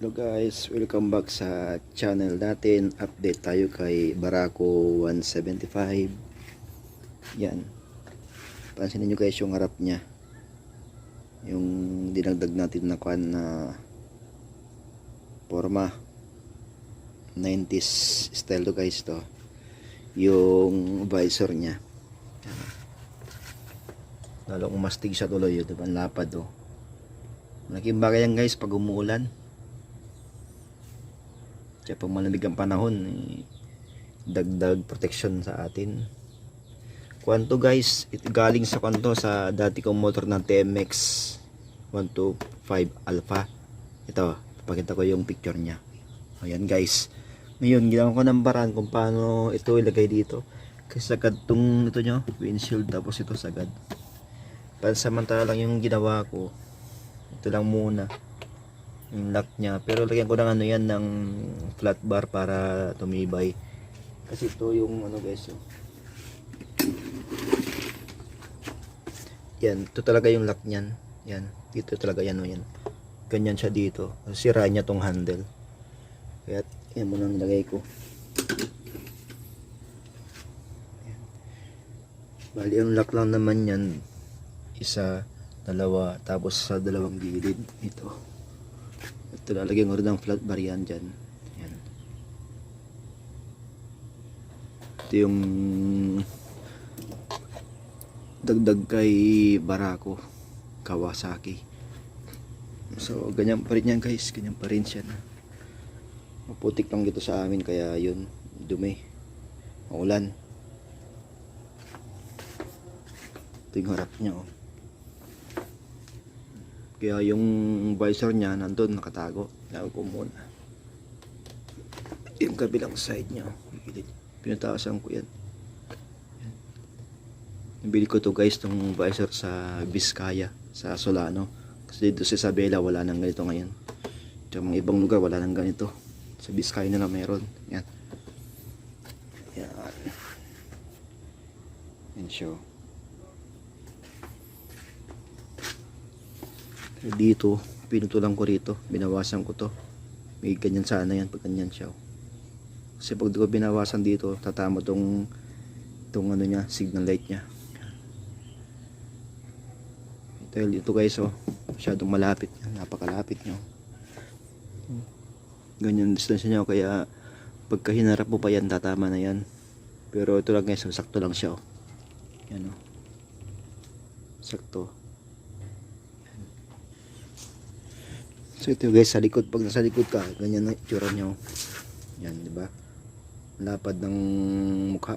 Hello guys, welcome back sa channel natin. Update tayo kay Barako 175. Yan. Pansinin nyo guys yung harap niya. Yung dinagdag natin na kwan na forma. 90s style to guys to. Yung visor niya. Yan. Lalong mastig siya tuloy yun. Diba? Ang lapad oh. Malaking bagay yan guys pag umuulan. Kaya pag malamig ang panahon, eh, dagdag protection sa atin. Kwanto guys, it galing sa kwanto sa dati kong motor ng TMX 125 Alpha. Ito, papakita ko yung picture niya. Ayan guys. Ngayon, ginawa ko ng paraan kung paano ito ilagay dito. Kasi sagad tong ito nyo, windshield tapos ito sagad. Pansamantala lang yung ginawa ko. Ito lang muna yung lock niya. Pero lagyan ko ng ano yan ng flat bar para tumibay. Kasi ito yung ano guys oh. yan ito talaga yung lock niyan. Yan dito talaga yan oh, yan. Ganyan siya dito. Sira niya tong handle. Kaya yan muna nilagay ko. Yan. bali ang lock lang naman yan isa dalawa tapos sa dalawang gilid ito ito lalagyan ko rin ng flat bar yan dyan. Yan. Ito yung dagdag kay Barako Kawasaki. So, ganyan pa rin yan guys. Ganyan pa rin siya. Maputik lang dito sa amin kaya yun, dumi. Maulan. Ito yung harap niya oh. Kaya yung visor niya nandun nakatago. Lago ko muna. Yung kabilang side niya. Pinataasan ko yan. Nabili ko to guys tong visor sa Vizcaya. Sa Solano. Kasi dito sa Isabela wala nang ganito ngayon. Sa mga ibang lugar wala nang ganito. Sa Vizcaya na lang meron. Yan. Yan. Yan show. Dito pinutulan ko rito. Binawasan ko to. May ganyan sana yan pag ganyan siya oh. kasi pag ko binawasan dito tatama tong tong ano niya signal light niya. Dahil ito guys oh masyadong malapit napakalapit nyo ganyan distansya niya oh. kaya pagka hinarap mo pa yan tatama na yan. Pero ito lang guys sakto lang siya oh. yan oh. Sakto So ito guys, sa likod, pag nasa likod ka, ganyan na itsura nyo. Yan, di ba? Lapad ng mukha.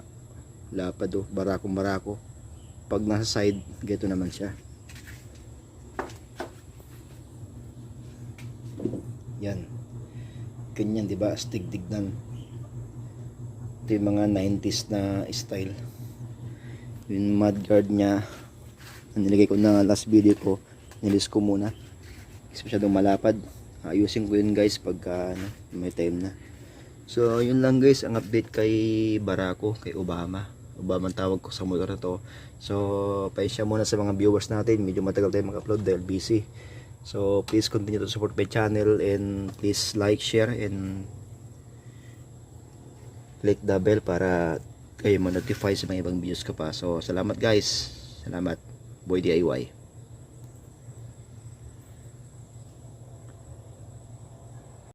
Lapad oh, barakong barako. Pag nasa side, ganito naman siya. Yan. Ganyan, di ba? Astig tignan. Ito yung mga 90s na style. Yung mudguard niya, nilagay ko na last video ko, nilis ko muna kasi masyadong malapad. Ayusin ko yun guys pagka ano, may time na. So yun lang guys ang update kay Barako kay Obama. Obama ang tawag ko sa motor na to. So paisya muna sa mga viewers natin. Medyo matagal tayo mag-upload dahil busy. So please continue to support my channel and please like share and click the bell para kayo ma-notify sa mga ibang videos ko pa. So salamat guys. Salamat. Boy DIY